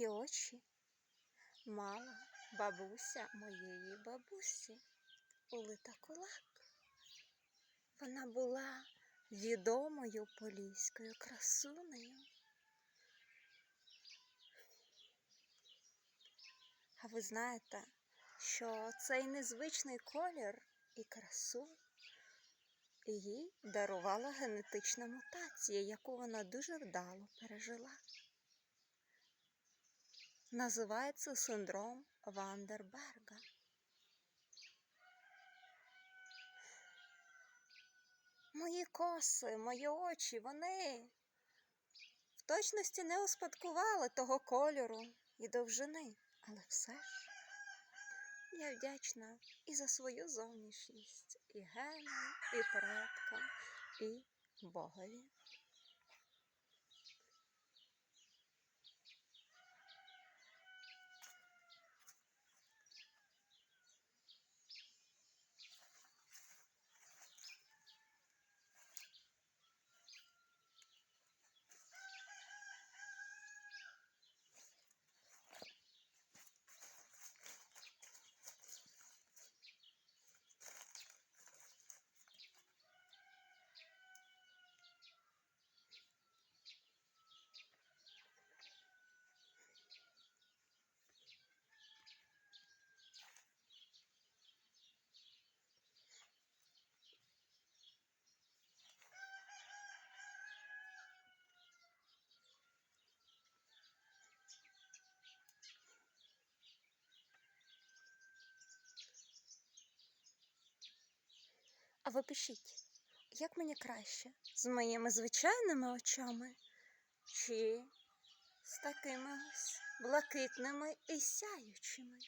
такі очі мала бабуся моєї бабусі Улита Кулак. Вона була відомою поліською красунею. А ви знаєте, що цей незвичний колір і красу їй дарувала генетична мутація, яку вона дуже вдало пережила. Називається синдром Вандерберга. Мої коси, мої очі, вони в точності не успадкували того кольору і довжини, але все ж я вдячна і за свою зовнішність, і генам, і предкам, і Богові. Ви пишіть, як мені краще з моїми звичайними очами чи з такими блакитними і сяючими?